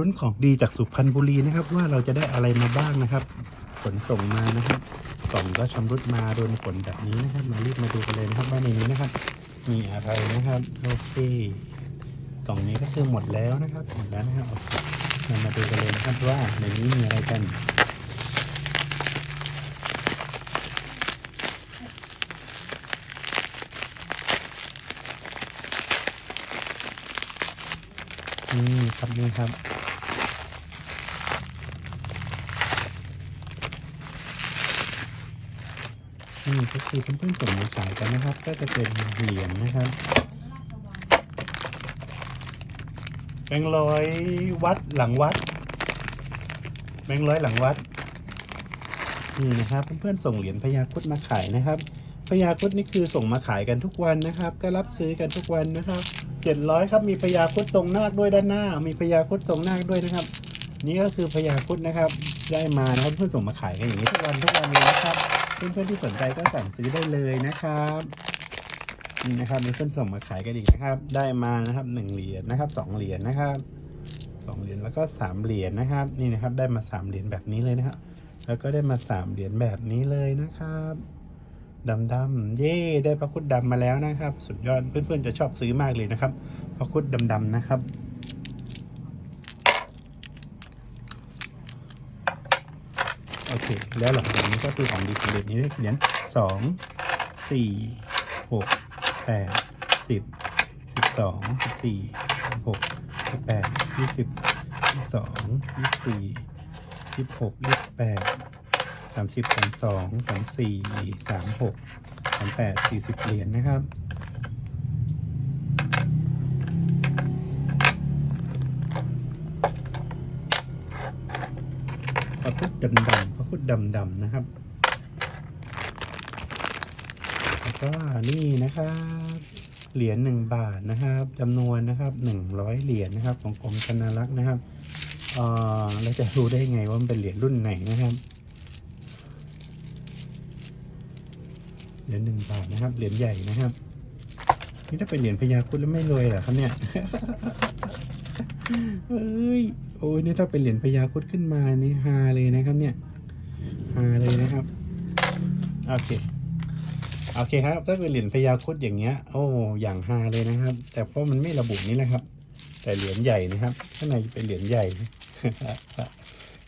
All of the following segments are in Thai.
รุ่นของดีจากสุพรรณบุรีนะครับ ว่าเราจะได้อะไรมาบ้างนะครับขนส่งมานะครับกล่องก็ชำรุดมาโดนฝนแบบนี้นะครับ มารีบมาดูกันเลยนะครับว่าในนี้นะครับ มีอะไรนะครับโอเคกล่องนี้ก็คือหมดแล้วนะครับ หมดแล้วนะครับโอเคเรามาดูกันเลยนะครับว่าในนี้มีอะไรกันนี่ครับนี่ครับ นี่ก็คือเพื่อนๆส่งมาขายกันนะครับ ก็จะเป็นเหรียญนะครับแบงค์ร้อยวัดหลังวัดแบงค์ร้อยหลังวัดนี่นะครับเพื่อนๆส่งเหรียญพญาครุดมาขายนะครับพญาครุดนี่คือส่งมาขายกันทุกวันนะครับ ก็รับซื้อกันทุกวันนะครับเจ็ดร้อยครับมีพญาครุดทรงนาคด้วยด้านหน้า มีพญาครุดทรงนาคด้วยนะครับ นี่ก็คือพญาครุดนะครับ ได้มานะครับเพื่อนส่งมาขายกันอย่างนี้ทุกวันทุกวันเลยนะครับ เพื่อนๆที่สนใจก็สั่งซื้อได้เลยนะครับนี่นะครับมีเพื่อนส่งมาขายกันอีกนะครับ ได้มานะครับหนึ่งเหรียญนะครับสองเหรียญนะครับสองเหรียญแล้วก็สามเหรียญนะครับ นี่นะครับ ได้มาสามเหรียญแบบนี้เลยนะครับ แล้วก็ได้มาสามเหรียญแบบนี้เลยนะครับดำดำๆเย่ได้พระคุดดำมาแล้วนะครับ สุดยอดเพื่อนๆจะชอบซื้อมากเลยนะครับพระคุดดำๆนะครับ โอเค แล้วหลังจากนี้ก็คือของดีของเด็ดนี้เหรียญสองสี่หกแปดสิบสิบสองสิบสี่หกสิบแปดยี่สิบยี่สองยี่สี่ยี่หกยี่แปดสามสิบสามสองสามสี่สามหกสามแปดสี่สิบเหรียญนะครับ พระพุทธดำดำพระพุทธดำดำนะครับ แล้วก็นี่นะครับเหรียญหนึ่งบาทนะครับจำนวนนะครับหนึ่งร้อยเหรียญนะครับ ของกรมธนารักษ์นะครับเออเราจะรู้ได้ไงว่ามันเป็นเหรียญรุ่นไหนนะครับเหรียญหนึ่งบาทนะครับเหรียญใหญ่นะครับนี่ถ้าเป็นเหรียญพญาคุดแล้วไม่รวยเหรอครับเนี่ย เอ้ย โอ้ยนี่ถ้าเป็นเหรียญพญาครุดขึ้นมานี่ฮาเลยนะครับ เนี่ยฮาเลยนะครับ โอเค โอเคครับ ถ้าเป็นเหรียญพญาครุดอย่างเงี้ย โอ้ อย่างฮาเลยนะครับ แต่เพราะมันไม่ระบุนี่แหละครับ แต่เหรียญใหญ่นะครับ ข้างในเป็นเหรียญใหญ่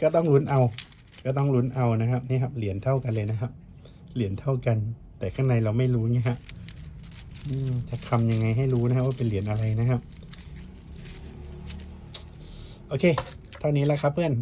ก็ต้องลุ้นเอา ก็ต้องลุ้นเอานะครับ นี่ครับ เหรียญเท่ากันเลยนะครับ เหรียญเท่ากัน แต่ข้างในเราไม่รู้ไงฮะจะคำยังไงให้รู้นะครับว่าเป็นเหรียญอะไรนะครับ โอเค เท่านี้แล้วครับเพื่อน